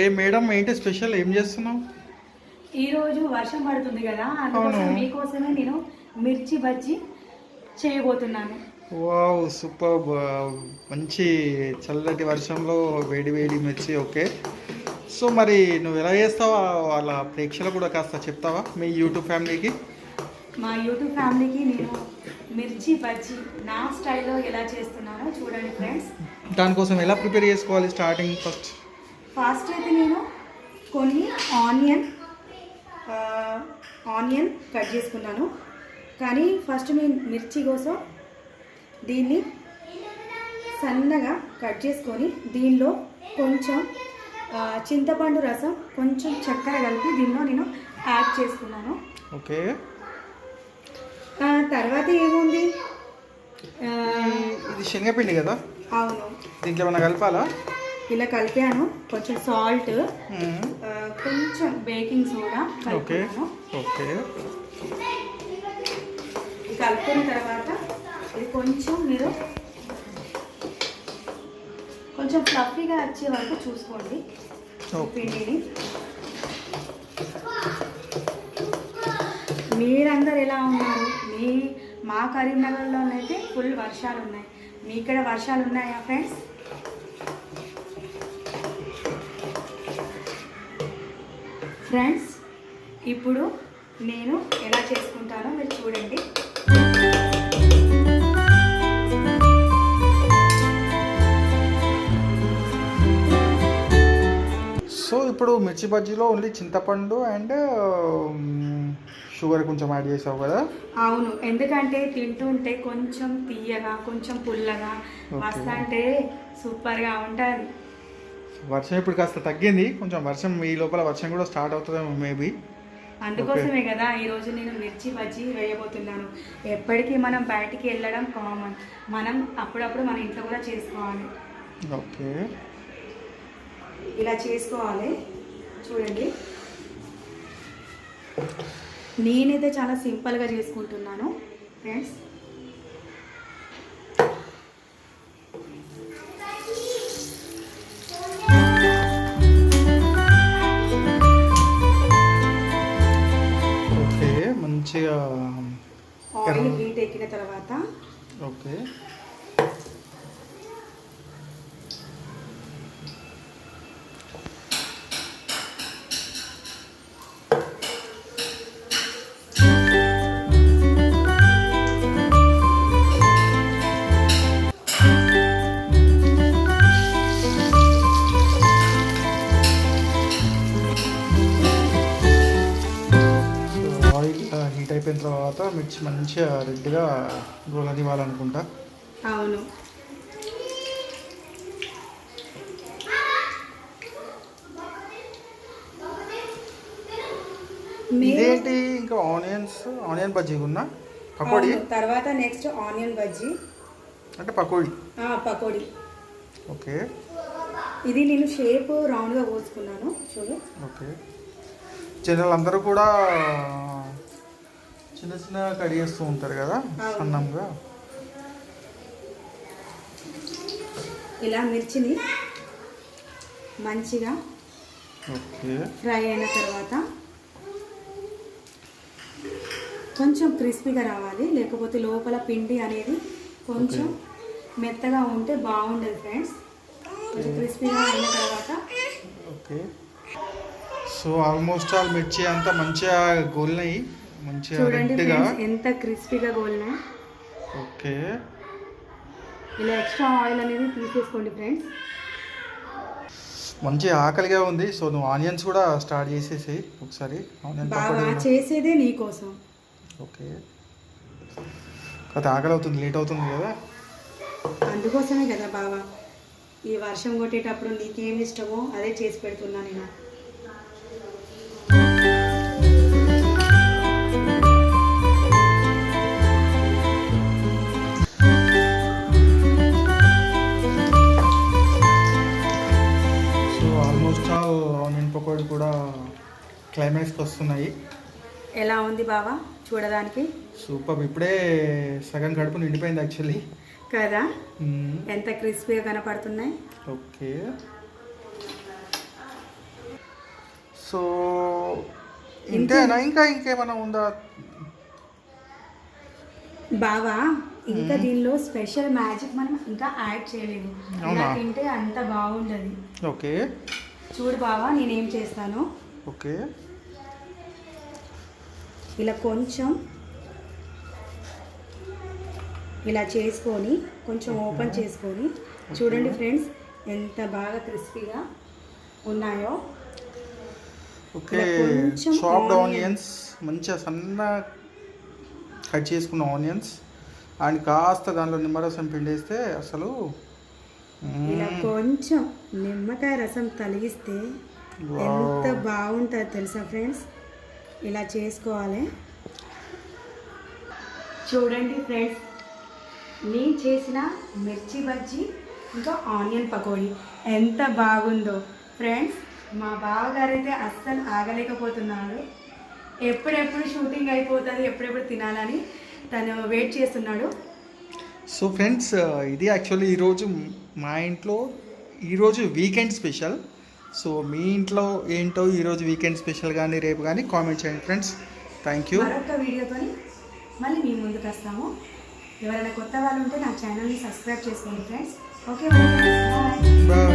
ఏ madam ఏంటి special? ఏం చేస్తున్నావు? ఈ రోజు వర్షం పడుతుంది కదా అందుకోసం అవును. మీకోసమే నేను మిర్చి బజ్జి చేయబోతున్నాను. Wow super. మంచి చల్లటి వర్షంలో వేడి వేడి మిర్చి ఓకే. సో మరి నువ్వు ఎలా చేస్తావో వాళ్ళ ప్రేక్షకులు కూడా కాస్త చెప్తావా? మీ యూట్యూబ్ ఫ్యామిలీకి? మా యూట్యూబ్ ఫ్యామిలీకి నేను మిర్చి బజ్జి నా స్టైల్లో ఎలా చేస్తున్నానో చూడండి ఫ్రెండ్స్. దానికోసం ఎలా ప్రిపేర్ చేసుకోవాలి స్టార్టింగ్ ఫస్ట్? ఫస్ట్ అయితే నేను కొన్ని ఆనియన్ ఆనియన్ కట్ చేసుకున్నాను. కానీ ఫస్ట్ నేను మిర్చి కోసం దీన్ని సన్నగా కట్ చేసుకొని దీనిలో కొంచెం చింతపండు రసం కొంచెం చక్కెర కలిపి దీనిలో నేను యాడ్ చేసుకున్నాను. ఓకే. తర్వాత ఏముంది? ఇది శనగపిండి కదా? అవును. దీంట్లో ఏమైనా కలపాలా? ఇలా కలిపాను. కొంచెం సాల్ట్ మ్మ్. కొంచెం బేకింగ్ సోడా ఓకే కలుపుకున్న తర్వాత ఇది కొంచెం మీరు కొంచెం ఫ్లఫీగా వచ్చే వరకు చూసుకోండి. పిండిని. మీరందరు ఎలా ఉన్నారు? మీ మా కరీంనగర్లోనైతే ఫుల్ వర్షాలు ఉన్నాయి మీ ఇక్కడ వర్షాలు ఉన్నాయా ఫ్రెండ్స్ ఫ్రెండ్స్ ఇప్పుడు నేను ఎలా చేసుకుంటానో మీరు చూడండి. సో ఇప్పుడు మిర్చి బజ్జీలో ఓన్లీ చింతపండు అండ్ షుగర్ కొంచెం యాడ్ చేసావు కదా? అవును ఎందుకంటే తింటుంటే కొంచెం తీయగా కొంచెం పుల్లగా. మస్తు అంటే సూపర్గా ఉంటుంది. వర్షం ఇప్పుడు కాస్త తగ్గింది. కొంచెం వర్షం ఈ లోపల వర్షం కూడా స్టార్ట్ అవుతుందేమో మేబీ. అందుకోసమే కదా ఈరోజు నేను మిర్చి బజ్జీ వేయబోతున్నాను. ఎప్పటికీ మనం బయటికి వెళ్ళడం కామన్. మనం అప్పుడప్పుడు మన ఇంట్లో కూడా చేసుకోవాలి. ఓకే. ఇలా చేసుకోవాలి. చూడండి. నేనైతే చాలా సింపుల్గా చేసుకుంటున్నాను. ఫ్రెండ్స్ మంచిగా ఆయిల్ హీట్ ఎక్కిన తర్వాత ఓకే. తర్వాత మిర్చి మంచిగా రెడ్గా గోలనివ్వాలనుకుంటా అవును. ఇదేంటి? ఇంకా ఆనియన్స్ ఆనియన్ బజ్జీ ఉన్నా పకోడీ? తర్వాత నెక్స్ట్ ఆనియన్ బజ్జీ. అంటే పకోడీ. ఆ, పకోడీ. ఓకే. ఇది నేను షేప్ రౌండ్గా కోసుకున్నాను చూడు. ఓకే. జనరల్ అందరూ కూడా చిన్న చిన్న కట్ చేస్తూ ఉంటారు కదా. సన్నంగా. ఇలా మిర్చిని మంచిగా ఫ్రై అయిన తర్వాత కొంచెం క్రిస్పీగా రావాలి లేకపోతే లోపల పిండి అనేది కొంచెం మెత్తగా ఉంటే బాగుండదు ఫ్రెండ్స్. కొంచెం క్రిస్పీగా అయిన తర్వాత ఓకే. సో ఆల్మోస్ట్ ఆల్ మిర్చి అంతా మంచిగా గోలినాయి. మంచిగా చూడండి ఫ్రెండ్స్ ఎంత క్రిస్పీగా గోలినాయి ఓకే. ఇలా ఎక్స్ట్రా ఆయిల్ అనేది తీసేసుకోండి ఫ్రెండ్స్ మంచి ఆకలిగా ఉంది. సో నువ్వు ఆనియన్స్ కూడా స్టార్ట్ చేసేసి ఒకసారి. ఆనియన్ బాగా. చేసేదే నీకోసం ఓకే. కాకపోతే ఆకలి అవుతుంది లేట్ అవుతుంది కదా. అందుకోసమే కదా బావా ఈ వర్షం కొట్టేటప్పుడు నీకేం ఇష్టమో అదే చేసి పెడుతున్నా నేను. క్లైమాక్స్కి వస్తున్నాయి ఎలా ఉంది బావా? చూడడానికి? సూపర్ ఇప్పుడే సగం కడుపు నిండిపోయింది యాక్చువల్లీ కదా? ఎంత క్రిస్పీగా కనపడుతున్నాయి? ఓకే. సో ఇంతేనా? ఇంకా ఇంకేమైనా ఉందా? బావా ఇంకా దీనిలో స్పెషల్ మ్యాజిక్ మనం ఇంకా యాడ్ చేయలేదు. ఇలా? తింటే అంత బాగుండదు. ఓకే. చూడు బావా నేనేం చేస్తాను? ఓకే. ఇలా కొంచెం ఇలా చేసుకొని కొంచెం ఓపెన్ చేసుకొని చూడండి ఫ్రెండ్స్ ఎంత బాగా క్రిస్పీగా ఉన్నాయో ఓకే చాప్డ్. ఆనియన్స్ మంచిగా సన్న కట్ చేసుకున్న ఆనియన్స్ అండ్ కాస్త దానిలో నిమ్మరసం పిండేస్తే అసలు ఇలా. కొంచెం నిమ్మకాయ రసం తలిగిస్తే. ఎంత బాగుంటుంది తెలుసా ఫ్రెండ్స్ ఇలా చేసుకోవాలి. చూడండి ఫ్రెండ్స్ నేను చేసిన మిర్చి బజ్జీ ఇంకా ఆనియన్ పకోడీ ఎంత బాగుందో. ఫ్రెండ్స్ మా బావగారు అయితే అస్సలు ఆగలేకపోతున్నాడు ఎప్పుడెప్పుడు షూటింగ్ అయిపోతుంది ఎప్పుడెప్పుడు తినాలని తను వెయిట్ చేస్తున్నాడు. సో ఫ్రెండ్స్ ఇది యాక్చువల్లీ ఈరోజు మా ఇంట్లో ఈరోజు వీకెండ్ స్పెషల్. సో మీ ఇంట్లో ఏంటో ఈరోజు వీకెండ్ స్పెషల్ కానీ రేపు కానీ కామెంట్ చేయండి ఫ్రెండ్స్. థ్యాంక్ యూ మరొక వీడియోతో మళ్ళీ మీ ముందుకు వస్తాము. ఎవరైనా కొత్త వాళ్ళు ఉంటే నా ఛానల్ని సబ్స్క్రైబ్ చేసుకోండి ఫ్రెండ్స్. Okay bye.